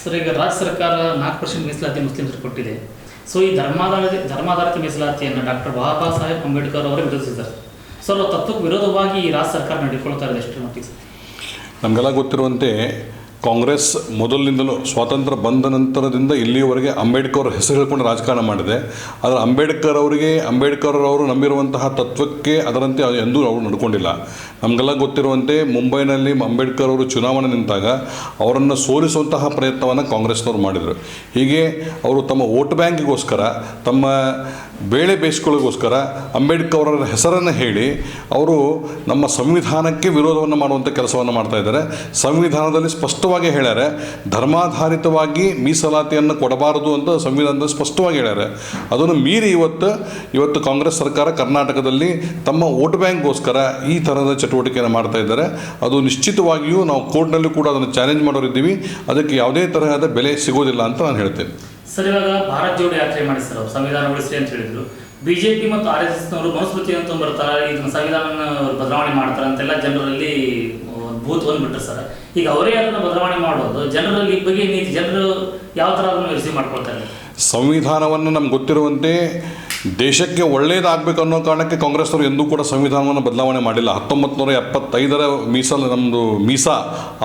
Sir ಈಗ ರಾಜ್ಯ ಸರ್ಕಾರ ನಾಲ್ಕು ಪರ್ಸೆಂಟ್ ಮೀಸಲಾತಿ ಮುಸ್ಲಿಮ್ಸರು ಕೊಟ್ಟಿದೆ. ಸೊ ಈ ಧರ್ಮಾಧಾರಿತ ಧರ್ಮಾಧಾರಿತ ಮೀಸಲಾತಿಯನ್ನು ಡಾಕ್ಟರ್ ಬಾಬಾ ಸಾಹೇಬ್ ಅಂಬೇಡ್ಕರ್ ಅವರು ವಿರೋಧಿಸಿದ್ದಾರೆ. ಸರ್ ಅವ್ರ ತತ್ವಕ್ಕೆ ವಿರೋಧವಾಗಿ ಈ ರಾಜ್ಯ ಸರ್ಕಾರ ನಡೆದುಕೊಳ್ತಾ ಇದೆ ಎಷ್ಟು ಮಟ್ಟಿಗೆ ನಮಗೆಲ್ಲ ಗೊತ್ತಿರುವಂತೆ ಕಾಂಗ್ರೆಸ್ ಮೊದಲಿನಿಂದಲೂ ಸ್ವಾತಂತ್ರ್ಯ ಬಂದ ನಂತರದಿಂದ ಇಲ್ಲಿಯವರೆಗೆ ಅಂಬೇಡ್ಕರ್ ಹೆಸರು ಹೇಳ್ಕೊಂಡು ರಾಜಕಾರಣ ಮಾಡಿದೆ. ಆದರೆ ಅಂಬೇಡ್ಕರ್ ಅವರಿಗೆ, ಅಂಬೇಡ್ಕರ್ ಅವರು ನಂಬಿರುವಂತಹ ತತ್ವಕ್ಕೆ ಅದರಂತೆ ಎಂದೂ ಅವರು ನಡ್ಕೊಂಡಿಲ್ಲ. ನಮಗೆಲ್ಲ ಗೊತ್ತಿರುವಂತೆ ಮುಂಬೈನಲ್ಲಿ ಅಂಬೇಡ್ಕರ್ ಅವರು ಚುನಾವಣೆ ನಿಂತಾಗ ಅವರನ್ನು ಸೋಲಿಸುವಂತಹ ಪ್ರಯತ್ನವನ್ನು ಕಾಂಗ್ರೆಸ್ನವರು ಮಾಡಿದರು. ಹೀಗೆ ಅವರು ತಮ್ಮ ವೋಟ್ ಬ್ಯಾಂಕ್ಗೋಸ್ಕರ ತಮ್ಮ ಬೇಳೆ ಬೇಯಿಸ್ಕೊಳ್ಳೋಗೋಸ್ಕರ ಅಂಬೇಡ್ಕರ್ ಅವರ ಹೆಸರನ್ನು ಹೇಳಿ ಅವರು ನಮ್ಮ ಸಂವಿಧಾನಕ್ಕೆ ವಿರೋಧವನ್ನು ಮಾಡುವಂಥ ಕೆಲಸವನ್ನು ಮಾಡ್ತಾ ಇದ್ದಾರೆ. ಸಂವಿಧಾನದಲ್ಲಿ ಸ್ಪಷ್ಟವಾಗಿ ಹೇಳ್ಯಾರೆ, ಧರ್ಮಾಧಾರಿತವಾಗಿ ಮೀಸಲಾತಿಯನ್ನು ಕೊಡಬಾರದು ಅಂತ ಸಂವಿಧಾನದಲ್ಲಿ ಸ್ಪಷ್ಟವಾಗಿ ಹೇಳ್ಯಾರೆ. ಅದನ್ನು ಮೀರಿ ಇವತ್ತು ಇವತ್ತು ಕಾಂಗ್ರೆಸ್ ಸರ್ಕಾರ ಕರ್ನಾಟಕದಲ್ಲಿ ತಮ್ಮ ವೋಟ್ ಬ್ಯಾಂಕ್ಗೋಸ್ಕರ ಈ ಥರದ ಚಟುವಟಿಕೆಯನ್ನು ಮಾಡ್ತಾ ಇದ್ದಾರೆ. ಅದು ನಿಶ್ಚಿತವಾಗಿಯೂ ನಾವು ಕೋರ್ಟ್ನಲ್ಲಿ ಕೂಡ ಅದನ್ನು ಚಾಲೆಂಜ್ ಮಾಡೋರಿದ್ದೀವಿ. ಅದಕ್ಕೆ ಯಾವುದೇ ತರಹದ ಬೆಲೆ ಸಿಗೋದಿಲ್ಲ ಅಂತ ನಾನು ಹೇಳ್ತೇನೆ. ಸರ್ ಇವಾಗ ಭಾರತ್ ಜೋಡೋ ಯಾತ್ರೆ ಮಾಡಿ ಸರ್ ಅವ್ರು ಸಂವಿಧಾನ ಉಳಿಸಿ ಅಂತ ಹೇಳಿದ್ರು ಬಿಜೆಪಿ ಮತ್ತು ಆರ್ ಎಸ್ ಎಸ್ನವರು ಮನುಸ್ಮೃತಿ ಅಂತ ಬರ್ತಾರೆ. ಇದನ್ನ ಸಂವಿಧಾನ ಬದಲಾವಣೆ ಮಾಡ್ತಾರೆ ಅಂತೆಲ್ಲ ಜನರಲ್ಲಿ ಭೂತ್ ಬಂದ್ಬಿಟ್ರೆ ಸರ್. ಈಗ ಅವರೇ ಅದನ್ನು ಬದಲಾವಣೆ ಮಾಡೋದು, ಜನರಲ್ಲಿ ಬಗ್ಗೆ ಜನರು ಯಾವ ಥರ ಅದನ್ನು ರಿಸೀವ್ ಮಾಡ್ಕೊಳ್ತಾರೆ? ಸಂವಿಧಾನವನ್ನು ನಮ್ಗೆ ಗೊತ್ತಿರುವಂತೆ ದೇಶಕ್ಕೆ ಒಳ್ಳೆಯದಾಗಬೇಕು ಅನ್ನೋ ಕಾರಣಕ್ಕೆ ಕಾಂಗ್ರೆಸ್ನವರು ಎಂದೂ ಕೂಡ ಸಂವಿಧಾನವನ್ನು ಬದಲಾವಣೆ ಮಾಡಿಲ್ಲ. ಹತ್ತೊಂಬತ್ತು ನೂರ ಎಪ್ಪತ್ತೈದರ ಮೀಸಲು ನಮ್ಮದು ಮೀಸಾ,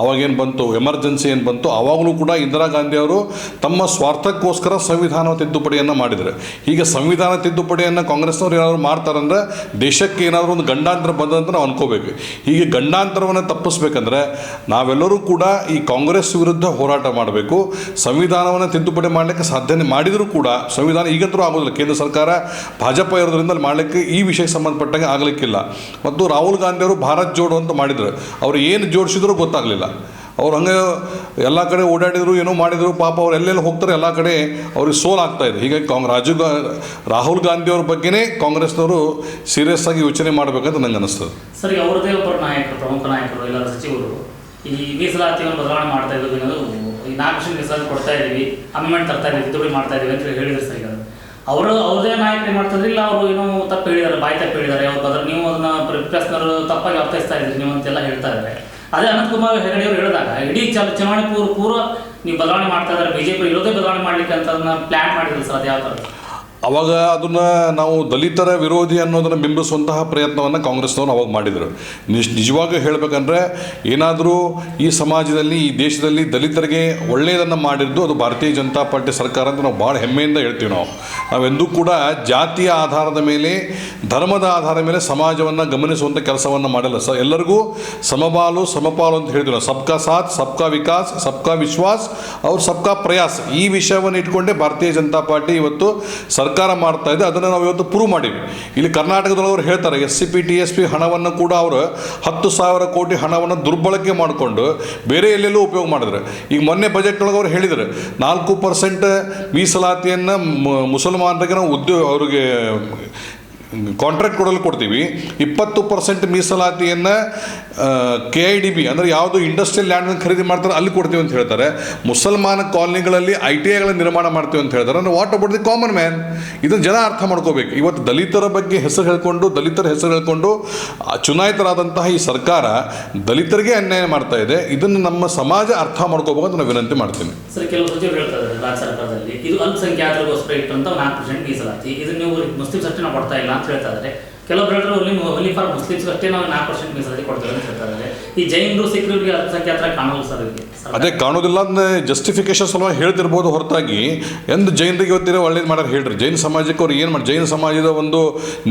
ಅವಾಗೇನು ಬಂತು, ಎಮರ್ಜೆನ್ಸಿ ಏನು ಬಂತು ಆವಾಗಲೂ ಕೂಡ ಇಂದಿರಾ ಗಾಂಧಿಯವರು ತಮ್ಮ ಸ್ವಾರ್ಥಕ್ಕೋಸ್ಕರ ಸಂವಿಧಾನ ತಿದ್ದುಪಡಿಯನ್ನು ಮಾಡಿದರು. ಹೀಗೆ ಸಂವಿಧಾನ ತಿದ್ದುಪಡಿಯನ್ನು ಕಾಂಗ್ರೆಸ್ನವ್ರು ಏನಾದರೂ ಮಾಡ್ತಾರಂದ್ರೆ ದೇಶಕ್ಕೆ ಏನಾದರೂ ಒಂದು ಗಂಡಾಂತರ ಬಂದಂತ ನಾವು ಅನ್ಕೋಬೇಕು. ಹೀಗೆ ಗಂಡಾಂತರವನ್ನು ತಪ್ಪಿಸ್ಬೇಕಂದ್ರೆ ನಾವೆಲ್ಲರೂ ಕೂಡ ಈ ಕಾಂಗ್ರೆಸ್ ವಿರುದ್ಧ ಹೋರಾಟ ಮಾಡಬೇಕು. ಸಂವಿಧಾನವನ್ನು ತಿದ್ದುಪಡಿ ಮಾಡಲಿಕ್ಕೆ ಸಾಧ್ಯನೆ ಮಾಡಿದರೂ ಕೂಡ ಸಂವಿಧಾನ ಈಗಂತರೂ ಆಗೋದಿಲ್ಲ. ಕೇಂದ್ರ ಸರ್ಕಾರ ಭಾಜಪ ಇರೋದ್ರಿಂದ ಅಲ್ಲಿ ಮಾಡಲಿಕ್ಕೆ ಈ ವಿಷಯಕ್ಕೆ ಸಂಬಂಧಪಟ್ಟಂಗೆ ಆಗಲಿಕ್ಕಿಲ್ಲ. ಮತ್ತು ರಾಹುಲ್ ಗಾಂಧಿ ಅವರು ಭಾರತ್ ಜೋಡೋ ಅಂತ ಮಾಡಿದ್ರು. ಅವರು ಏನು ಜೋಡಿಸಿದ್ರು ಗೊತ್ತಾಗಲಿಲ್ಲ. ಅವ್ರು ಹಂಗೆ ಎಲ್ಲ ಕಡೆ ಓಡಾಡಿದ್ರು, ಏನೋ ಮಾಡಿದರು, ಪಾಪ ಅವ್ರು ಎಲ್ಲೆಲ್ಲಿ ಹೋಗ್ತಾರೆ ಎಲ್ಲ ಕಡೆ ಅವ್ರಿಗೆ ಸೋಲ್ ಆಗ್ತಾ ಇದೆ. ಹೀಗಾಗಿ ಕಾಂಗ್, ರಾಜೀವ್ ಗಾ, ರಾಹುಲ್ ಗಾಂಧಿ ಅವ್ರ ಬಗ್ಗೆನೇ ಕಾಂಗ್ರೆಸ್ನವರು ಸೀರಿಯಸ್ ಆಗಿ ಯೋಚನೆ ಮಾಡಬೇಕಂತ ನಂಗೆ ಅನಿಸ್ತದೆ ಸರಿ ಅವರದೇ ಒಬ್ಬರು ನಾಯಕರು, ಪ್ರಮುಖ ನಾಯಕರು ಎಲ್ಲ ಸಚಿವರು. ಈ ಮೀಸಲಾತಿಯನ್ನು ಬದಲಾವಣೆ ಮಾಡ್ತಾ ಈ ನಾಲ್ಕು ಕೊಡ್ತಾ ಇದ್ದೀವಿ ಅಮೆಂಡ್ಮೆಂಟ್ ತರ್ತಾ ಇದ್ದೀವಿ ತಿದ್ದುಪಡಿ ಮಾಡ್ತಾ ಇದ್ದೀವಿ ಅಂತ ಹೇಳಿದ್ರೆ ಸರ್ ಅವರು ಅವ್ರದೇ ನಾಯಕರೇ ಮಾಡ್ತಾರೆ ಇಲ್ಲ ಅವರು ಏನೋ ತಪ್ಪು ಹೇಳಿದ್ದಾರೆ ಬಾಯಿ ತಪ್ಪು ಹೇಳಿದ್ದಾರೆ ಅವ್ರು ನೀವು ಅದನ್ನ ಪ್ರೆಸ್ನವರು ತಪ್ಪಾಗಿ ಅರ್ಥೈಸ್ತಾ ಇದ್ರಿ ನೀವು ಅಂತೆಲ್ಲ ಹೇಳ್ತಾ ಇದ್ದಾರೆ. ಅದೇ ಅನಂತಕುಮಾರ್ ಹೆಗಡೆ ಅವರು ಹೇಳಿದಾಗ, ಇಡೀ ಚಲ ಚುನಾವಣೆ ಪೂರ್ವ ಪೂರ್ವ ನೀವು ಬದಲಾವಣೆ ಮಾಡ್ತಾ ಇದ್ದಾರೆ, ಬಿಜೆಪಿ ಇರೋದೇ ಬದಲಾವಣೆ ಮಾಡ್ಲಿಕ್ಕೆ ಅಂತ ಅದನ್ನ ಪ್ಲಾನ್ ಮಾಡಿದ್ರು ಸರ್, ಅದು ಯಾವ ಥರ ಅವಾಗ ಅದನ್ನು ನಾವು ದಲಿತರ ವಿರೋಧಿ ಅನ್ನೋದನ್ನು ಬಿಂಬಿಸುವಂತಹ ಪ್ರಯತ್ನವನ್ನು ಕಾಂಗ್ರೆಸ್ನವರು ಅವಾಗ ಮಾಡಿದರು. ನಿಜ ನಿಜವಾಗಿ ಹೇಳಬೇಕಂದ್ರೆ ಏನಾದರೂ ಈ ಸಮಾಜದಲ್ಲಿ, ಈ ದೇಶದಲ್ಲಿ ದಲಿತರಿಗೆ ಒಳ್ಳೆಯದನ್ನು ಮಾಡಿದ್ದು ಅದು ಭಾರತೀಯ ಜನತಾ ಪಾರ್ಟಿ ಸರ್ಕಾರ ಅಂತ ನಾವು ಭಾಳ ಹೆಮ್ಮೆಯಿಂದ ಹೇಳ್ತೀವಿ ನಾವು. ನಾವೆಂದೂ ಕೂಡ ಜಾತಿಯ ಆಧಾರದ ಮೇಲೆ, ಧರ್ಮದ ಆಧಾರದ ಮೇಲೆ ಸಮಾಜವನ್ನು ಗಮನಿಸುವಂಥ ಕೆಲಸವನ್ನು ಮಾಡಿಲ್ಲ. ಸ ಎಲ್ಲರಿಗೂ ಸಮಬಾಲು, ಸಮಪಾಲು ಅಂತ ಹೇಳ್ತೀವಿ ನಾವು. ಸಬ್ಕಾ ಸಾಥ್, ಸಬ್ಕಾ ವಿಕಾಸ್, ಸಬ್ಕಾ ವಿಶ್ವಾಸ್, ಅವ್ರ ಸಬ್ಕಾ ಪ್ರಯಾಸ ಈ ವಿಷಯವನ್ನು ಇಟ್ಕೊಂಡೇ ಭಾರತೀಯ ಜನತಾ ಪಾರ್ಟಿ ಇವತ್ತು ಸರ್ಕಾರ ಮಾಡ್ತಾ ಇದೆ, ಅದನ್ನು ನಾವು ಇವತ್ತು ಪ್ರೂವ್ ಮಾಡೀವಿ ಇಲ್ಲಿ ಕರ್ನಾಟಕದವರು ಹೇಳ್ತಾರೆ, S C P, T S P ಹಣವನ್ನು ಕೂಡ ಅವರು ಹತ್ತು ಸಾವಿರ ಕೋಟಿ ಹಣವನ್ನು ದುರ್ಬಳಕೆ ಮಾಡಿಕೊಂಡು ಬೇರೆ ಎಲ್ಲೆಲ್ಲೂ ಉಪಯೋಗ ಮಾಡಿದ್ರು. ಈಗ ಮೊನ್ನೆ ಬಜೆಟ್ನೊಳಗೆ ಅವ್ರು ಹೇಳಿದರು, ನಾಲ್ಕು ಪರ್ಸೆಂಟ್ ಮೀಸಲಾತಿಯನ್ನು ಮುಸಲ್ಮಾನರಿಗೆ ನಾವು ಉದ್ಯೋಗ ಅವ್ರಿಗೆ ಕಾಂಟ್ರಾಕ್ಟ್ ಕೊಡಲು ಕೊಡ್ತೀವಿ. ಇಪ್ಪತ್ತು ಪರ್ಸೆಂಟ್ ಮೀಸಲಾತಿಯನ್ನು ಕೆ ಐ ಡಿ ಬಿ ಅಂದರೆ ಯಾವುದು ಇಂಡಸ್ಟ್ರಿಯಲ್ ಲ್ಯಾಂಡ್ ಖರೀದಿ ಮಾಡ್ತಾರೆ ಅಲ್ಲಿ ಕೊಡ್ತೀವಿ ಅಂತ ಹೇಳ್ತಾರೆ. ಮುಸಲ್ಮಾನ ಕಾಲನಿಗಳಲ್ಲಿ ಐ ಟಿ ಐಗಳ ನಿರ್ಮಾಣ ಮಾಡ್ತೀವಿ ಅಂತ ಹೇಳ್ತಾರೆ. ಅಂದರೆ what about the common man ಇದನ್ನು ಜನ ಅರ್ಥ ಮಾಡ್ಕೋಬೇಕು. ಇವತ್ತು ದಲಿತರ ಬಗ್ಗೆ ಹೆಸರು ಹೇಳ್ಕೊಂಡು, ದಲಿತರ ಹೆಸರು ಹೇಳ್ಕೊಂಡು ಚುನಾಯಿತರಾದಂತಹ ಈ ಸರ್ಕಾರ ದಲಿತರಿಗೆ ಅನ್ಯಾಯ ಮಾಡ್ತಾ ಇದೆ. ಇದನ್ನು ನಮ್ಮ ಸಮಾಜ ಅರ್ಥ ಮಾಡ್ಕೋಬೇಕು ಅಂತ ನಾನು ವಿನಂತಿ ಮಾಡ್ತೀನಿ. ಸರ್ಕಾರದಲ್ಲಿ, ಇದು ಅಲ್ಪಸಂಖ್ಯಾತರಿಗೋಸ್ಕರ ಇಟ್ಟಂತ ನಾಲ್ಕು ಪರ್ಸೆಂಟ್ ಮೀಸಲಾತಿ. ಇದನ್ನು ನೀವು ಮುಸ್ಲಿಮ್ಸ್ ಅಷ್ಟೇ ನಾವು ಕೊಡ್ತಾ ಇಲ್ಲ. ಅಂತ ಹೇಳ್ತಾ ಇದ್ದಾರೆ ಕೆಲವೊಬ್ರು ಹೇಳಿದ್ರು ಓನ್ಲಿ ಓನ್ಲಿ ಫಾರ್ ಮುಸ್ಲಿಮ್ಸ್ ಅಷ್ಟೇ ನಾವು ನಾಲ್ಕು ಪರ್ಸೆಂಟ್ ಮೀಸಲಾತಿ ಕೊಡ್ತೇವೆ ಅಂತ ಇದ್ದಾರೆ ಈ ಜೈನರು ಸಿಖ್ರಿಗೆ ಅಲ್ಪಸಂಖ್ಯಾತರ ಕಾಣಲ್ಲ ಸರ್ ಇದಕ್ಕೆ ಅದೇ ಕಾಣೋದಿಲ್ಲ ಅಂದ್ರೆ ಜಸ್ಟಿಫಿಕೇಶನ್ ಸಲುವಾಗಿ ಹೇಳ್ತಿರ್ಬೋದು ಹೊರತಾಗಿ. ಎಂದು ಜೈನರಿಗೆ ಇವತ್ತಿನ ಒಳ್ಳೇದು ಮಾಡ್ಯಾರ ಹೇಳ್ರಿ. ಜೈನ ಸಮಾಜಕ್ಕೆ ಅವ್ರು ಏನು ಮಾಡಿ, ಜೈನ ಸಮಾಜದ ಒಂದು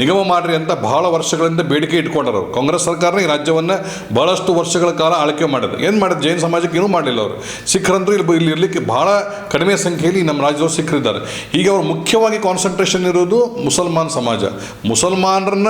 ನಿಗಮ ಮಾಡ್ರಿ ಅಂತ ಬಹಳ ವರ್ಷಗಳಿಂದ ಬೇಡಿಕೆ ಇಟ್ಕೊಂಡರು ಕಾಂಗ್ರೆಸ್ ಸರ್ಕಾರ ಈ ರಾಜ್ಯವನ್ನು ಬಹಳಷ್ಟು ವರ್ಷಗಳ ಕಾಲ ಆಳ್ಕೆ ಮಾಡಿದ್ರು ಏನು ಮಾಡಿದ್ರು ಜೈನ ಸಮಾಜಕ್ಕೆ ಏನೂ ಮಾಡಲಿಲ್ಲ ಅವರು. ಸಿಖ್ರಂತೂ ಇಲ್ಲಿ ಇಲ್ಲಿ ಇರಲಿಕ್ಕೆ ಬಹಳ ಕಡಿಮೆ ಸಂಖ್ಯೆಯಲ್ಲಿ ನಮ್ಮ ರಾಜ್ಯದವರು ಸಿಖ್ರಿದ್ದಾರೆ. ಈಗ ಅವರು ಮುಖ್ಯವಾಗಿ ಕಾನ್ಸಂಟ್ರೇಷನ್ ಇರೋದು ಮುಸಲ್ಮಾನ್ ಸಮಾಜ. ಮುಸಲ್ಮಾನರನ್ನ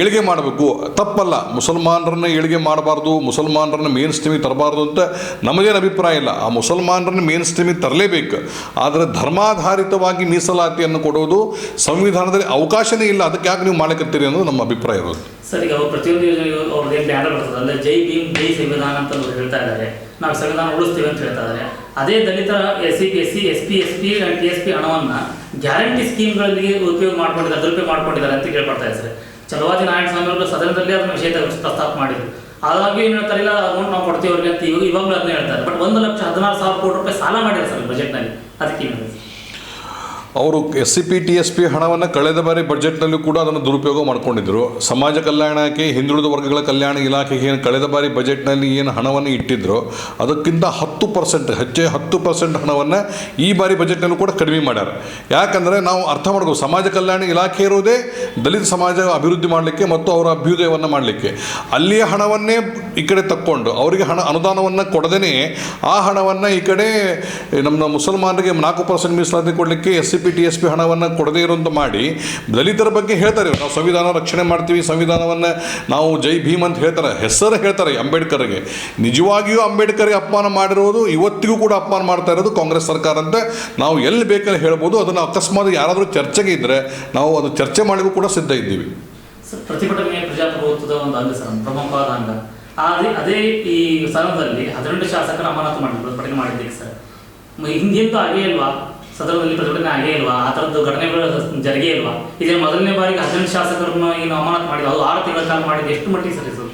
ಏಳಿಗೆ ಮಾಡಬೇಕು. ತಪ್ಪಲ್ಲ. ಮುಸಲ್ಮಾನರನ್ನ ಏಳಿಗೆ ಮಾಡಬಾರ್ದು. ಮುಸಲ್ಮಾನರನ್ನ ಮೇನ್ ಸ್ಟ್ರೀಮಿಗೆ ತರಬಾರ್ದು ಅಂತ ನಮಗೇನು ಅಭಿಪ್ರಾಯ ಇಲ್ಲ. ಆ ಮುಸಲ್ಮಾನರನ್ನ ಮೇನ್ ಸ್ಟ್ರೀಮಿಗೆ ತರಲೇಬೇಕು. ಆದರೆ ಧರ್ಮಾಧಾರಿತವಾಗಿ ಮೀಸಲಾತಿಯನ್ನು ಕೊಡೋದು ಸಂವಿಧಾನದಲ್ಲಿ ಅವಕಾಶನೇ ಇಲ್ಲ. ಅದಕ್ಕೆ ಯಾಕೆ ನೀವು ಮಾಡಕತ್ತೀರಿ ಅನ್ನೋದು ನಮ್ಮ ಅಭಿಪ್ರಾಯ ಇರೋದು. ಸರ್, ಈಗ ಪ್ರತಿಯೊಂದು ಅವ್ರದ್ದು ಏನು ಬ್ಯಾನರ್ ಬರ್ತದೆ. ಅಲ್ಲೇ ಜೈ ಭೀಮ್, ಜೈ ಸಂವಿಧಾನ ಅಂತ ಹೇಳ್ತಾ ಇದ್ದಾರೆ. ನಾವು ಸಂವಿಧಾನ ಉಳಿಸ್ತೀವಿ ಅಂತ ಹೇಳ್ತಾ ಇದ್ದಾರೆ. ಅದೇ Dalit S C S C S P S P T S P ಹಣವನ್ನು ಗ್ಯಾರಂಟಿ ಸ್ಕೀಮ್ಗಳಲ್ಲಿ ಉಪಯೋಗ ಮಾಡ್ಕೊಂಡಿದ್ದಾರೆ, ದುರುಪಯೋಗ ಮಾಡ್ಕೊಂಡಿದ್ದಾರೆ ಅಂತ ಕೇಳ್ಪಡ್ತಾ ಇದ್ದಾರೆ. ಚಲವಾದಿ ನಾರಾಯಣ ಸ್ವಾಮಿ ಅವರು ಸದನದಲ್ಲಿ ಅದನ್ನ ವಿಷಯ ಪ್ರಸ್ತಾಪ ಮಾಡಿದ್ರು. ಹಾಗಾಗಿ ಏನು ಹೇಳ್ತಾರೆ, ಇಲ್ಲ ಅಮೌಂಟ್ ನಾವು ಕೊಡ್ತೀವಿ ಅವ್ರಿಗೆ ಅಂತ ಇವಾಗ ಇವಾಗಲೂ ಅದನ್ನ ಹೇಳ್ತಾರೆ. ಬಟ್ ಒಂದು ಲಕ್ಷ ಹದಿನಾರು ಸಾವಿರ ಕೋಟಿ ರೂಪಾಯಿ ಸಾಲ ಮಾಡಿದ್ದಾರೆ ಸರ್ ಬಜೆಟ್ನಲ್ಲಿ ಅದಕ್ಕೆ? ಅವರು S C P T S P ಹಣವನ್ನು ಕಳೆದ ಬಾರಿ ಬಜೆಟ್ನಲ್ಲೂ ಕೂಡ ಅದನ್ನು ದುರುಪಯೋಗ ಮಾಡಿಕೊಂಡಿದ್ದರು ಸಮಾಜ ಕಲ್ಯಾಣಕ್ಕೆ, ಹಿಂದುಳಿದ ವರ್ಗಗಳ ಕಲ್ಯಾಣ ಇಲಾಖೆಗೆ ಏನು ಕಳೆದ ಬಾರಿ ಬಜೆಟ್ನಲ್ಲಿ ಏನು ಹಣವನ್ನು ಇಟ್ಟಿದ್ರು, ಅದಕ್ಕಿಂತ ಹತ್ತು ಪರ್ಸೆಂಟ್, ಹೆಚ್ಚೆ ಹತ್ತು ಪರ್ಸೆಂಟ್ ಹಣವನ್ನು ಈ ಬಾರಿ ಬಜೆಟ್ನಲ್ಲೂ ಕೂಡ ಕಡಿಮೆ ಮಾಡ್ಯಾರ. ಯಾಕಂದರೆ ನಾವು ಅರ್ಥ ಮಾಡ್ಬೋದು ಸಮಾಜ ಕಲ್ಯಾಣ ಇಲಾಖೆ ಇರೋದೇ ದಲಿತ ಸಮಾಜ ಅಭಿವೃದ್ಧಿ ಮಾಡಲಿಕ್ಕೆ ಮತ್ತು ಅವರ ಅಭ್ಯುದಯವನ್ನು ಮಾಡಲಿಕ್ಕೆ. ಅಲ್ಲಿಯ ಹಣವನ್ನೇ ಈ ಕಡೆ ತಕ್ಕೊಂಡು, ಅವರಿಗೆ ಹಣ, ಅನುದಾನವನ್ನು ಕೊಡದೇ ಆ ಹಣವನ್ನು ಈ ಕಡೆ ನಮ್ಮ ಮುಸಲ್ಮಾನರಿಗೆ ನಾಲ್ಕು ಪರ್ಸೆಂಟ್ ಮೀಸಲಾತಿ ಕೊಡಲಿಕ್ಕೆ S C P T S P ಹಣವನ್ನು ಕೊಡದೇ ಇರುವಂತ ಮಾಡಿ ದಲಿತರ ಬಗ್ಗೆ ಹೇಳ್ತಾರೆ ನಾವು ಸಂವಿಧಾನ ರಕ್ಷಣೆ ಮಾಡ್ತೀವಿ, ಸಂವಿಧಾನವನ್ನು ನಾವು ಜೈ ಭೀಮ್ ಅಂತ ಹೇಳ್ತಾರೆ. ಹೆಸರು ಹೇಳ್ತಾರೆ ಅಂಬೇಡ್ಕರ್ಗೆ. ನಿಜವಾಗಿಯೂ ಅಂಬೇಡ್ಕರ್ಗೆ ಅಪಮಾನ ಮಾಡಿರೋದು, ಇವತ್ತಿಗೂ ಕೂಡ ಅಪಮಾನ ಮಾಡ್ತಾ ಇರೋದು ಕಾಂಗ್ರೆಸ್ ಸರ್ಕಾರ ಅಂತ ನಾವು ಎಲ್ಲಿ ಬೇಕಲ್ಲಿ ಹೇಳ್ಬೋದು. ಅದನ್ನು ಅಕಸ್ಮಾತ್ ಯಾರಾದರೂ ಚರ್ಚೆಗೆ ಇದ್ದರೆ ನಾವು ಅದು ಚರ್ಚೆ ಮಾಡಲಿಕ್ಕೂ ಕೂಡ ಸಿದ್ಧ ಇದ್ದೀವಿ. ಪ್ರತಿಭಟನೆ ಪ್ರಜಾಪ್ರಭುತ್ವದ ಒಂದು ಅಂಗ ಪ್ರಮುಖವಾದ ಅಂಗ. ಅದೇ ಈ ಸದನದಲ್ಲಿ ಹದಿನೆಂಟು ಶಾಸಕರ ಅಮಾನತು ಮಾಡಿದ್ರು, ಪ್ರತಿಭಟನೆ ಮಾಡಿದ್ದೀವಿ ಸರ್. ಹಿಂದಿಯಂತೂ ಹಿಂದೆಂದೂ ಅಲ್ವಾ? ಸದನದಲ್ಲಿ ಪ್ರತಿಭಟನೆ ಆಗೇ ಇಲ್ವಾ? ಆ ಥರದ್ದು ಘಟನೆಗಳು ಜರುಗೇ ಇಲ್ವಾ? ಇದೇ ಮೊದಲನೇ ಬಾರಿಗೆ ಹದಿನೆಂಟು ಶಾಸಕರನ್ನು ಏನು ಅಮಾನತು ಮಾಡಿದ್ರು ಅದು ಆರು ತಿಂಗಳ ಕಾಲ ಮಾಡಿದ್ದು ಎಷ್ಟು ಮಟ್ಟಿಗೆ ಸರ್ ಇದು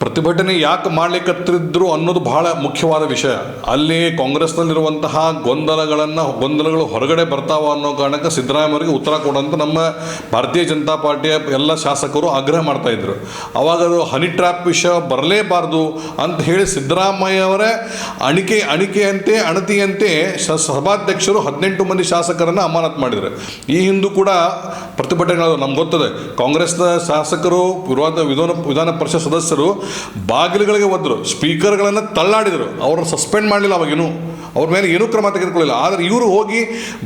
ಪ್ರತಿಭಟನೆ ಯಾಕೆ ಮಾಡ್ಲಿಕ್ಕತ್ತಿದ್ರು ಅನ್ನೋದು ಬಹಳ ಮುಖ್ಯವಾದ ವಿಷಯ. ಅಲ್ಲಿ ಕಾಂಗ್ರೆಸ್ನಲ್ಲಿರುವಂತಹ ಗೊಂದಲಗಳನ್ನು, ಗೊಂದಲಗಳು ಹೊರಗಡೆ ಬರ್ತಾವ ಅನ್ನೋ ಕಾರಣಕ್ಕೆ ಸಿದ್ದರಾಮಯ್ಯವರಿಗೆ ಉತ್ತರ ಕೊಡಂತ ನಮ್ಮ ಭಾರತೀಯ ಜನತಾ ಪಾರ್ಟಿಯ ಎಲ್ಲ ಶಾಸಕರು ಆಗ್ರಹ ಮಾಡ್ತಾ ಇದ್ರು. ಅವಾಗ ಅದು ಹನಿ ಟ್ರ್ಯಾಪ್ ವಿಷಯ ಬರಲೇಬಾರ್ದು ಅಂತ ಹೇಳಿ ಸಿದ್ದರಾಮಯ್ಯವರೇ ಅಣಿಕೆ, ಅಣಿಕೆಯಂತೆ, ಅಣತಿಯಂತೆ ಸಭಾಧ್ಯಕ್ಷರು ಹದಿನೆಂಟು ಮಂದಿ ಶಾಸಕರನ್ನು ಅಮಾನತ್ ಮಾಡಿದರು. ಈ ಹಿಂದೂ ಕೂಡ ಪ್ರತಿಭಟನೆಗಳು ನಮ್ಗೆ ಗೊತ್ತದೆ. ಕಾಂಗ್ರೆಸ್ನ ಶಾಸಕರು, ವಿರೋಧ ವಿಧಾನ ವಿಧಾನ ಪರಿಷತ್ ಸದಸ್ಯರು ಬಾಗಿಲುಗಳಿಗೆ ಒದ್ದರು ಸ್ಪೀಕರ್ಗಳನ್ನು ತಳ್ಳಾಡಿದರು. ಅವ್ರನ್ನ ಸಸ್ಪೆಂಡ್ ಮಾಡಲಿಲ್ಲ ಅವಾಗೇನು. ಅವ್ರ ಮೇಲೆ ಏನೂ ಕ್ರಮ ತೆಗೆದುಕೊಳ್ಳಿಲ್ಲ. ಆದರೆ ಇವರು ಹೋಗಿ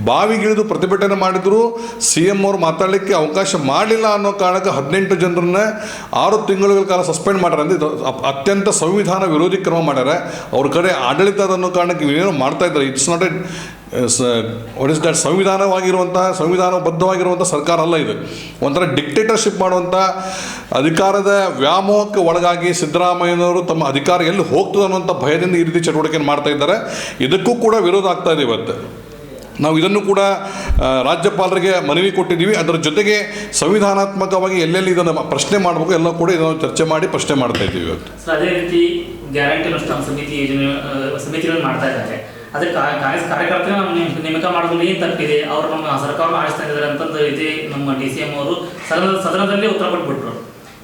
ಬಾವಿಗಿಳಿದು ಪ್ರತಿಭಟನೆ ಮಾಡಿದ್ರು. ಸಿ ಎಂ ಅವರು ಮಾತಾಡಲಿಕ್ಕೆ ಅವಕಾಶ ಮಾಡಲಿಲ್ಲ ಅನ್ನೋ ಕಾರಣಕ್ಕೆ ಹದಿನೆಂಟು ಜನರನ್ನ ಆರು ತಿಂಗಳುಗಳ ಕಾಲ ಸಸ್ಪೆಂಡ್ ಮಾಡ್ಯಾರ ಅಂದ್ರೆ ಇದು ಅತ್ಯಂತ ಸಂವಿಧಾನ ವಿರೋಧಿ ಕ್ರಮ ಮಾಡ್ಯಾರ. ಅವ್ರ ಕಡೆ ಆಡಳಿತ ಅನ್ನೋ ಕಾರಣಕ್ಕೆ ಇವೇನೋ ಮಾಡ್ತಾ ಇದ್ದಾರೆ. It's not a what is that ಸಂವಿಧಾನವಾಗಿರುವಂಥ ಸಂವಿಧಾನಬದ್ಧವಾಗಿರುವಂಥ ಸರ್ಕಾರ ಅಲ್ಲ ಇದು. ಒಂಥರ ಡಿಕ್ಟೇಟರ್ಶಿಪ್ ಮಾಡುವಂಥ ಅಧಿಕಾರದ ವ್ಯಾಮೋಹಕ್ಕೆ ಒಳಗಾಗಿ ಸಿದ್ದರಾಮಯ್ಯನವರು ತಮ್ಮ ಅಧಿಕಾರ ಎಲ್ಲಿ ಹೋಗ್ತದೆ ಅನ್ನುವಂಥ ಭಯದಿಂದ ಈ ರೀತಿ ಚಟುವಟಿಕೆಯನ್ನು ಮಾಡ್ತಾ ಇದ್ದಾರೆ. ಇದಕ್ಕೂ ಕೂಡ ವಿರೋಧ ಆಗ್ತಾ ಇದೆ ಇವತ್ತು. ನಾವು ಇದನ್ನು ಕೂಡ ರಾಜ್ಯಪಾಲರಿಗೆ ಮನವಿ ಕೊಟ್ಟಿದ್ದೀವಿ. ಅದರ ಜೊತೆಗೆ ಸಂವಿಧಾನಾತ್ಮಕವಾಗಿ ಎಲ್ಲೆಲ್ಲಿ ಇದನ್ನು ಪ್ರಶ್ನೆ ಮಾಡಬೇಕು ಎಲ್ಲ ಕೂಡ ಇದನ್ನು ಚರ್ಚೆ ಮಾಡಿ ಪ್ರಶ್ನೆ ಮಾಡ್ತಾ ಇದ್ದೀವಿ ಇವತ್ತು. ಅದೇ ರೀತಿ ಗ್ಯಾರಂಟಿ ಅನುಷ್ಠಾನ ಸಮಿತಿ ಯೋಜನೆ ಸಮಿತಿಗಳನ್ನು ಮಾಡ್ತಾ ಇದ್ದಾರೆ. ಅದಕ್ಕೆ ಕಾಂಗ್ರೆಸ್ ಕಾರ್ಯಕರ್ತರು ನಾವು ನೇಮಕ ಮಾಡೋದ್ರಲ್ಲಿ ಏನು ತಪ್ಪಿದೆ? ಅವರು ನಮ್ಮ ಸರ್ಕಾರವನ್ನು ಆಳಿಸ್ತಾ ಇದ್ದಾರೆ ಅಂತಂದು ರೀತಿ ನಮ್ಮ ಡಿ ಸಿ ಎಂ ಅವರು. ಸದನ ಸದನದಲ್ಲಿ ಉತ್ತರ ಕೊಟ್ಬಿಟ್ರು.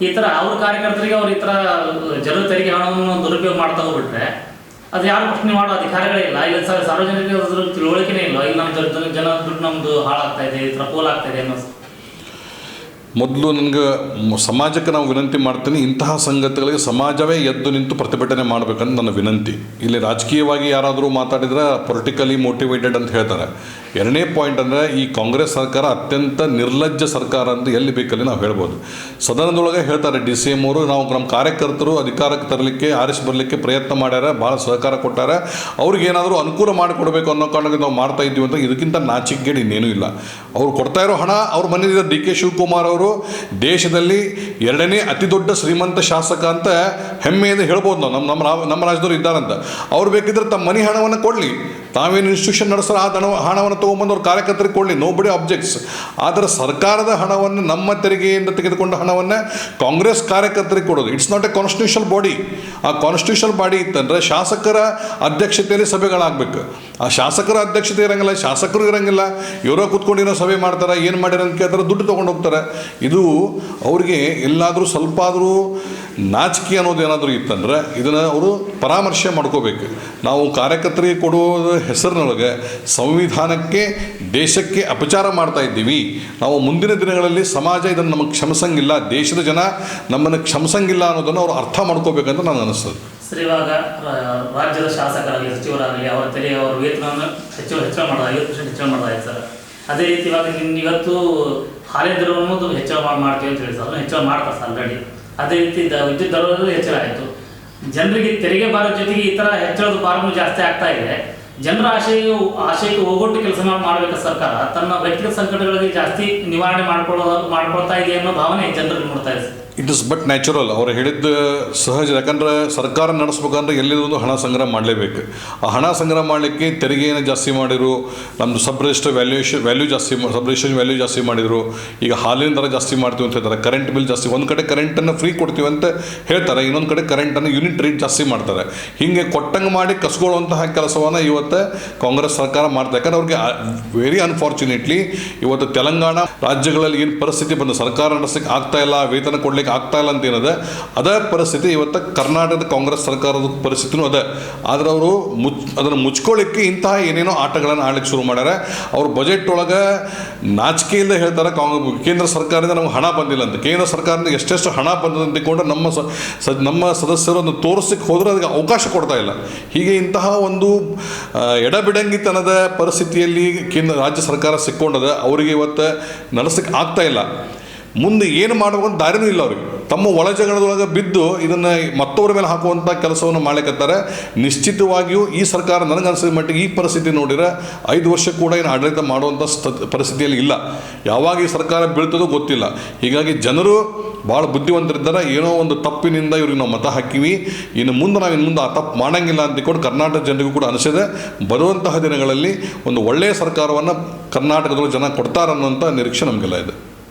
ಈ ಥರ ಅವ್ರ ಕಾರ್ಯಕರ್ತರಿಗೆ ಅವ್ರು ಈ ಥರ ಜನರ ತೆರಿಗೆ ಹಣವನ್ನು ದುರುಪಯೋಗ ಮಾಡ್ತಾ ಹೋಗ್ಬಿಟ್ರೆ, ಅದು ಯಾರು ಪ್ರಶ್ನೆ ಮಾಡೋ ಅಧಿಕಾರಿಗಳೇ ಇಲ್ಲ. ಇಲ್ಲ ಸರ್ ಸಾರ್ವಜನಿಕರಿಗೆ ಅದ್ರ ತಿಳುವಳಿಕೆನೇ ಇಲ್ಲ. ಇಲ್ಲಿ ನಮ್ಮ ಜನ ದುಡ್ಡು ನಮ್ಮದು ಹಾಳಾಗ್ತಾ ಇದೆ, ಈ ಥರ ಪೋಲಾಗ್ತಾ ಇದೆ ಅನ್ನೋ ಮೊದಲು ನನಗೆ ಸಮಾಜಕ್ಕೆ ನಾವು ವಿನಂತಿ ಮಾಡ್ತೀನಿ, ಇಂತಹ ಸಂಗತಿಗಳಿಗೆ ಸಮಾಜವೇ ಎದ್ದು ನಿಂತು ಪ್ರತಿಭಟನೆ ಮಾಡಬೇಕಂತ ನನ್ನ ವಿನಂತಿ. ಇಲ್ಲಿ ರಾಜಕೀಯವಾಗಿ ಯಾರಾದರೂ ಮಾತಾಡಿದ್ರೆ ಪೊಲಿಟಿಕಲಿ ಮೋಟಿವೇಟೆಡ್ ಅಂತ ಹೇಳ್ತಾರೆ. ಎರಡನೇ ಪಾಯಿಂಟ್ ಅಂದರೆ ಈ ಕಾಂಗ್ರೆಸ್ ಸರ್ಕಾರ ಅತ್ಯಂತ ನಿರ್ಲಜ್ಜ ಸರ್ಕಾರ ಅಂತ ಎಲ್ಲಿ ಬೇಕಲ್ಲಿ ನಾವು ಹೇಳ್ಬೋದು. ಸದನದೊಳಗೆ ಹೇಳ್ತಾರೆ ಡಿ ಸಿ ಎಂ ಅವರು ನಾವು ನಮ್ಮ ಕಾರ್ಯಕರ್ತರು ಅಧಿಕಾರಕ್ಕೆ ತರಲಿಕ್ಕೆ, ಆರಿಸಿ ಬರಲಿಕ್ಕೆ ಪ್ರಯತ್ನ ಮಾಡ್ಯಾರ ಭಾಳ ಸಹಕಾರ ಕೊಟ್ಟಾರೆ. ಅವ್ರಿಗೆ ಏನಾದರೂ ಅನುಕೂಲ ಮಾಡಿಕೊಡ್ಬೇಕು ಅನ್ನೋ ಕಾರಣಕ್ಕೆ ನಾವು ಮಾಡ್ತಾ ಇದ್ದೀವಿ ಅಂತ ಇದಕ್ಕಿಂತ ನಾಚಿಕೆಗೇಡು ಇನ್ನೇನೂ ಇಲ್ಲ. ಅವ್ರು ಕೊಡ್ತಾ ಇರೋ ಹಣ, ಅವ್ರ ಮನೆಯಿಂದ ಡಿ ಕೆ ಶಿವಕುಮಾರ್ ಅವರು ದೇಶದಲ್ಲಿ ಎರಡನೇ ಅತಿ ದೊಡ್ಡ ಶ್ರೀಮಂತ ಶಾಸಕ ಅಂತ ಹೆಮ್ಮೆಯಿಂದ ಹೇಳ್ಬೋದು ನಾವು. ನಮ್ಮ ನಮ್ಮ ನಮ್ಮ ರಾಜ್ಯದವ್ರು ಇದ್ದಾರಂತ. ಅವ್ರು ಬೇಕಿದ್ರೆ ತಮ್ಮ ಮನೆ ಹಣವನ್ನು ಕೊಡಲಿ. ತಾವೇನು ಇನ್ಸ್ಟಿಟ್ಯೂಷನ್ ನಡೆಸೋ ಆ ಹಣ ಹಣವನ್ನು ತೊಗೊಂಬಂದು ಅವ್ರ ಕಾರ್ಯಕರ್ತರಿಗೆ ಕೊಡಲಿ ನೋ ಬಡಿ ಅಬ್ಜೆಕ್ಟ್ಸ್ ಆದರೆ ಸರ್ಕಾರದ ಹಣವನ್ನು ನಮ್ಮ ತೆರಿಗೆಯಿಂದ ತೆಗೆದುಕೊಂಡ ಹಣವನ್ನು ಕಾಂಗ್ರೆಸ್ ಕಾರ್ಯಕರ್ತರಿಗೆ ಕೊಡೋದು. It's not a constitution body ಆ ಕಾನ್ಸ್ಟಿಟ್ಯೂಷನ್ ಬಾಡಿ ಇತ್ತಂದರೆ ಶಾಸಕರ ಅಧ್ಯಕ್ಷತೆಯಲ್ಲಿ ಸಭೆಗಳಾಗಬೇಕು. ಆ ಶಾಸಕರ ಅಧ್ಯಕ್ಷತೆ ಇರಂಗಿಲ್ಲ, ಶಾಸಕರು ಇರಂಗಿಲ್ಲ. ಇವರೋ ಕೂತ್ಕೊಂಡಿರೋ ಸಭೆ ಮಾಡ್ತಾರೆ, ಏನು ಮಾಡಿರೋ ಅಂತ ಕೇಳ್ತಾರೆ, ದುಡ್ಡು ತೊಗೊಂಡು ಹೋಗ್ತಾರೆ. ಇದು ಅವ್ರಿಗೆ ಎಲ್ಲಾದರೂ ಸ್ವಲ್ಪ ಆದರೂ ನಾಚಿಕೆ ಅನ್ನೋದು ಏನಾದರೂ ಇತ್ತಂದ್ರೆ ಇದನ್ನು ಅವರು ಪರಾಮರ್ಶೆ ಮಾಡ್ಕೋಬೇಕು. ನಾವು ಕಾರ್ಯಕರ್ತರಿಗೆ ಕೊಡುವ ಹೆಸರಿನೊಳಗೆ ಸಂವಿಧಾನಕ್ಕೆ, ದೇಶಕ್ಕೆ ಅಪಚಾರ ಮಾಡ್ತಾ ಇದ್ದೀವಿ. ನಾವು ಮುಂದಿನ ದಿನಗಳಲ್ಲಿ ಸಮಾಜ ಇದನ್ನು ನಮಗೆ ಕ್ಷಮಿಸಂಗಿಲ್ಲ, ದೇಶದ ಜನ ನಮ್ಮನ್ನು ಕ್ಷಮಿಸಂಗಿಲ್ಲ ಅನ್ನೋದನ್ನು ಅವರು ಅರ್ಥ ಮಾಡ್ಕೋಬೇಕಂತ ನನಗೆ ಅನಿಸ್ತದೆ. ಸರ್, ಇವಾಗ ರಾಜ್ಯದ ಶಾಸಕರಾಗಲಿ ಸಚಿವರಾಗಲಿ, ಅವರ ತೆರಿಗೆ ಅವರ ವೇತನವನ್ನು ಹೆಚ್ಚು, ಹೆಚ್ಚಳ ಮಾಡೋದು, ಐವತ್ತು ಪರ್ಸೆಂಟ್ ಹೆಚ್ಚಳ ಮಾಡೋದಾಯ್ತು ಸರ್. ಅದೇ ರೀತಿ ಇವಾಗ ಇವತ್ತು ಹಾಲಿನ ದರವನ್ನು ಹೆಚ್ಚಳ ಮಾಡಿ ಮಾಡ್ತೀವಿ ಅಂತ ಹೇಳಿ ಸರ್. ಹೆಚ್ಚಳ ಮಾಡ್ತಾರೆ ಸರ್ ಆಲ್ರೆಡಿ ಅದೇ ರೀತಿ ವಿದ್ಯುತ್ ದರದಲ್ಲೂ ಹೆಚ್ಚಳ ಆಯಿತು. ಜನರಿಗೆ ತೆರಿಗೆ ಭಾರದ ಜೊತೆಗೆ ಈ ಥರ ಹೆಚ್ಚಳದ ಭಾರವೂ ಜಾಸ್ತಿ ಆಗ್ತಾ ಇದೆ. ಜನರ ಆಶಯ, ಆಶಯಕ್ಕೆ ಹೋಗೊಟ್ಟು ಕೆಲಸ ಮಾಡಬೇಕು ಸರ್ಕಾರ. ತನ್ನ ವ್ಯಕ್ತಿಗತ ಸಂಕಟಗಳಿಗೆ ಜಾಸ್ತಿ ನಿವಾರಣೆ ಮಾಡ್ಕೊಳ್ಳೋ ಮಾಡ್ಕೊಳ್ತಾ ಇದೆ ಅನ್ನೋ ಭಾವನೆ ಜನರಲ್ಲಿ ಮೂಡ್ತಾ ಇದೆ. ಇಟ್ ಇಸ್ ಬಟ್ ನ್ಯಾಚುರಲ್ ಅವ್ರು ಹೇಳಿದ್ದು ಸಹಜ. ಯಾಕಂದ್ರೆ ಸರ್ಕಾರ ನಡೆಸ್ಬೇಕಂದ್ರೆ ಎಲ್ಲಿರೋದು ಹಣ ಸಂಗ್ರಹ ಮಾಡಲೇಬೇಕು. ಆ ಹಣ ಸಂಗ್ರಹ ಮಾಡಲಿಕ್ಕೆ ತೆರಿಗೆಯನ್ನು ಜಾಸ್ತಿ ಮಾಡಿದ್ರು ನಮ್ಮದು ಸಬ್ ರಿಜಿಸ್ಟರ್ ವ್ಯಾಲ್ಯೂಯೇಷನ್ ವ್ಯಾಲ್ಯೂ ಜಾಸ್ತಿ ಸಬ್ ರಿಜಿಸ್ಟ್ರೇಷನ್ ವ್ಯಾಲ್ಯೂ ಜಾಸ್ತಿ ಮಾಡಿದರು, ಈಗ ಹಾಲಿನ ದರ ಜಾಸ್ತಿ ಮಾಡ್ತೀವಿ ಅಂತ ಹೇಳ್ತಾರೆ. ಕರೆಂಟ್ ಬಿಲ್ ಜಾಸ್ತಿ, ಒಂದು ಕಡೆ ಕರೆಂಟನ್ನು ಫ್ರೀ ಕೊಡ್ತೀವಿ ಅಂತ ಹೇಳ್ತಾರೆ. ಇನ್ನೊಂದು ಕಡೆ ಕರೆಂಟನ್ನು ಯೂನಿಟ್ ರೇಟ್ ಜಾಸ್ತಿ ಮಾಡ್ತಾರೆ. ಹೀಗೆ ಕೊಟ್ಟಂಗೆ ಮಾಡಿ ಕಸ್ಕೊಳ್ಳುವಂತಹ ಕೆಲಸವನ್ನು ಇವತ್ತು ಕಾಂಗ್ರೆಸ್ ಸರ್ಕಾರ ಮಾಡ್ತಾರೆ ಯಾಕಂದ್ರೆ ಅವ್ರಿಗೆ ವೆರಿ ಅನ್ಫಾರ್ಚುನೇಟ್ಲಿ ಇವತ್ತು ತೆಲಂಗಾಣ ರಾಜ್ಯಗಳಲ್ಲಿ ಏನು ಪರಿಸ್ಥಿತಿ ಬಂದು ಸರ್ಕಾರ ನಡೆಸಕ್ಕೆ ಆಗ್ತಾ ಇಲ್ಲ, ವೇತನ ಕೊಡ್ಲಿಕ್ಕೆ ಆಗ್ತಾ ಇಲ್ಲ ಅಂತ ಏನದ? ಅದೇ ಪರಿಸ್ಥಿತಿ ಇವತ್ತು ಕರ್ನಾಟಕದ ಕಾಂಗ್ರೆಸ್ ಸರ್ಕಾರದ ಪರಿಸ್ಥಿತಿನೂ ಅದ. ಆದರೆ ಅವರು ಮುಚ್, ಅದನ್ನು ಮುಚ್ಕೊಳ್ಳಿಕ್ಕೆ ಇಂತಹ ಏನೇನೋ ಆಟಗಳನ್ನು ಆಡ್ಲಿಕ್ಕೆ ಶುರು ಮಾಡ್ಯಾರ. ಅವ್ರ ಬಜೆಟ್ ಒಳಗೆ ನಾಚಿಕೆಯಿಂದ ಹೇಳ್ತಾರೆ ಕಾಂಗ್ರೆಸ್ ಕೇಂದ್ರ ಸರ್ಕಾರದಿಂದ ನಮ್ಗೆ ಹಣ ಬಂದಿಲ್ಲ ಅಂತ. ಕೇಂದ್ರ ಸರ್ಕಾರದಿಂದ ಎಷ್ಟೆಷ್ಟು ಹಣ ಬಂದದ ಅಂತಿಕೊಂಡು ನಮ್ಮ ಸ ನಮ್ಮ ಸದಸ್ಯರನ್ನು ಅದನ್ನು ಹೋದರೆ ಅದಕ್ಕೆ ಅವಕಾಶ ಕೊಡ್ತಾ ಇಲ್ಲ. ಹೀಗೆ ಇಂತಹ ಒಂದು ಎಡಬಿಡಂಗಿತನದ ಪರಿಸ್ಥಿತಿಯಲ್ಲಿ ಕೇಂದ್ರ, ರಾಜ್ಯ ಸರ್ಕಾರ ಸಿಕ್ಕೊಂಡದ ಅವರಿಗೆ ಇವತ್ತು ನಡೆಸಕ್ಕೆ ಆಗ್ತಾ ಇಲ್ಲ. ಮುಂದೆ ಏನು ಮಾಡ್ಬೇಕಂತ ದಾರಿನೂ ಇಲ್ಲ ಅವ್ರಿಗೆ. ತಮ್ಮ ಒಳ ಜಗಳದೊಳಗೆ ಬಿದ್ದು ಇದನ್ನು ಮತ್ತೊಬ್ಬರ ಮೇಲೆ ಹಾಕುವಂಥ ಕೆಲಸವನ್ನು ಮಾಡ್ಲಿಕತ್ತಾರೆ. ನಿಶ್ಚಿತವಾಗಿಯೂ ಈ ಸರ್ಕಾರ ನನಗನ್ಸಿದ ಮಟ್ಟಿಗೆ ಈ ಪರಿಸ್ಥಿತಿ ನೋಡಿದರೆ ಐದು ವರ್ಷ ಕೂಡ ಏನು ಆಡಳಿತ ಮಾಡುವಂಥ ಸ್ಥ ಪರಿಸ್ಥಿತಿಯಲ್ಲಿ ಇಲ್ಲ. ಯಾವಾಗ ಈ ಸರ್ಕಾರ ಬೀಳ್ತದೋ ಗೊತ್ತಿಲ್ಲ. ಹೀಗಾಗಿ ಜನರು ಭಾಳ ಬುದ್ಧಿವಂತರಿದ್ದಾರೆ. ಏನೋ ಒಂದು ತಪ್ಪಿನಿಂದ ಇವ್ರಿಗೆ ನಾವು ಮತ ಹಾಕಿವಿ. ಇನ್ನು ಮುಂದೆ ನಾವು ಇನ್ನು ಮುಂದೆ ಆ ತಪ್ಪು ಮಾಡಂಗಿಲ್ಲ ಅಂತಿಕೊಂಡು ಕರ್ನಾಟಕ ಜನರಿಗೂ ಕೂಡ ಅನಿಸಿದೆ ಬರುವಂತಹ ದಿನಗಳಲ್ಲಿ ಒಂದು ಒಳ್ಳೆಯ ಸರ್ಕಾರವನ್ನು ಕರ್ನಾಟಕದಲ್ಲೂ ಜನ ಕೊಡ್ತಾರನ್ನುವಂಥ ನಿರೀಕ್ಷೆ ನಮಗೆಲ್ಲ ಇದೆ.